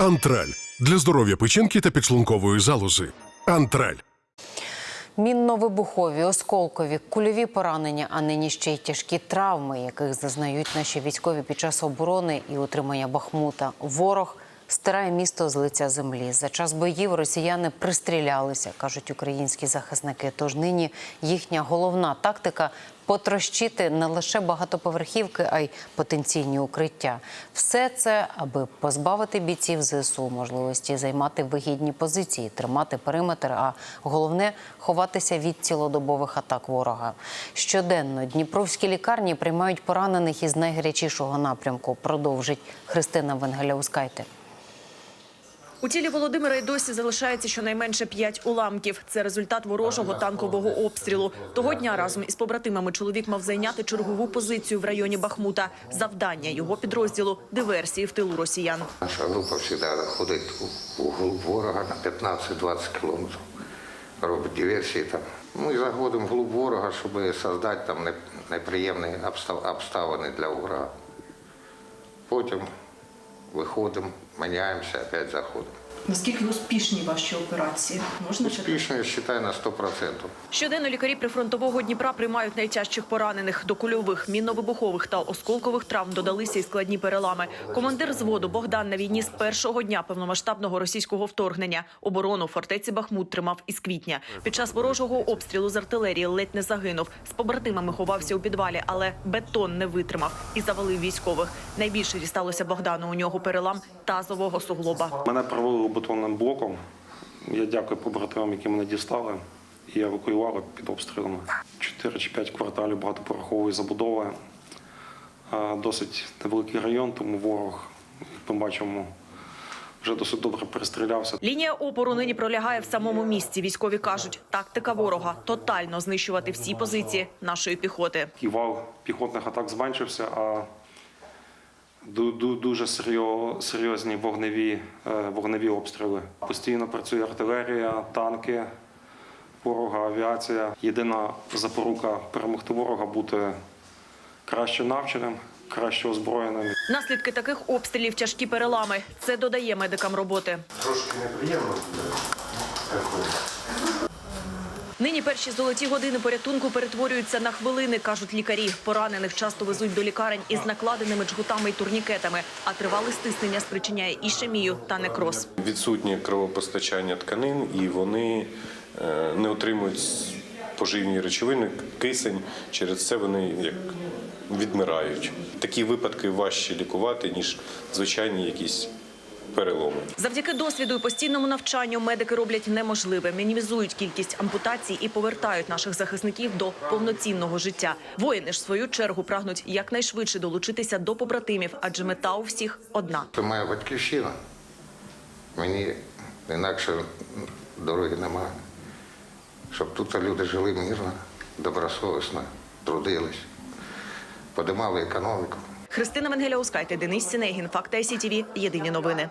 Антраль для здоров'я печінки та підшлункової залози. Антраль. Мінно-вибухові, осколкові, кульові поранення, а нині ще й тяжкі травми, яких зазнають наші військові під час оборони і утримання Бахмута. Ворог стирає місто з лиця землі. За час боїв росіяни пристрілялися, кажуть українські захисники. Тож нині їхня головна тактика потрощити не лише багатоповерхівки, а й потенційні укриття. Все це, аби позбавити бійців ЗСУ можливості займати вигідні позиції, тримати периметр, а головне ховатися від цілодобових атак ворога. Щоденно дніпровські лікарні приймають поранених із найгарячішого напрямку. Продовжить Христина Венгеляускайте. У тілі Володимира й досі залишається щонайменше п'ять уламків. Це результат ворожого танкового обстрілу. Того дня разом із побратимами чоловік мав зайняти чергову позицію в районі Бахмута. Завдання його підрозділу диверсії в тилу росіян. Наша група завжди ходить у глуб ворога на 15-20 кілометрів. Робить диверсії там. Ми заходимо в глуб ворога, щоб создати там не- неприємні обставини для ворога. Потім виходимо, міняємося, опять заходимо. Наскільки успішні ваші операції? Можна? Успішно, я вважаю, на 100%. Щоденно лікарі прифронтового Дніпра приймають найтяжчих поранених. До кульових, мінно-вибухових та осколкових травм додалися і складні перелами. Командир зводу Богдан на війні з першого дня повномасштабного російського вторгнення. Оборону фортеці Бахмут тримав із квітня. Під час ворожого обстрілу з артилерії ледь не загинув. З побратимами ховався у підвалі, але бетон не витримав і завалив військових. Найбільше дісталося Богдану. У нього перелам тазового суглоба. Мене провели бетонним блоком. Я дякую побратимам, які мене дістали і евакуювали під обстрілами. Чотири чи п'ять кварталів багатоповерхової забудови. Досить невеликий район, тому ворог, як ми бачимо, вже досить добре перестрілявся. Лінія опору нині пролягає в самому місці. Військові кажуть, тактика ворога тотально знищувати всі позиції нашої піхоти. І вал піхотних атак зменшився, а дуже серйозні вогневі, е, вогневі обстріли. Постійно працює артилерія, танки, ворога, авіація. Єдина запорука перемогти ворога бути краще навченим, краще озброєним. Наслідки таких обстрілів тяжкі перелами. Це додає медикам роботи. Трошки неприємно. Нині перші золоті години порятунку перетворюються на хвилини, кажуть лікарі. Поранених часто везуть до лікарень із накладеними джгутами й турнікетами, а тривале стиснення спричиняє ішемію та некроз. відсутнє кровопостачання тканин, і вони е, не отримують поживні речовини, кисень. Через це вони як відмирають. Такі випадки важче лікувати, ніж звичайні якісь переломи. Завдяки досвіду і постійному навчанню медики роблять неможливе, мінімізують кількість ампутацій і повертають наших захисників до повноцінного життя. Воїни ж в свою чергу прагнуть якнайшвидше долучитися до побратимів, адже мета у всіх одна. Це моя батьківщина. Мені інакше дороги немає. Щоб тут люди жили мирно, добросовісно, трудились, подимали економіку. Христина Венгеля Ускайте, Денис Сінегін, Факт ICTV, Єдині новини.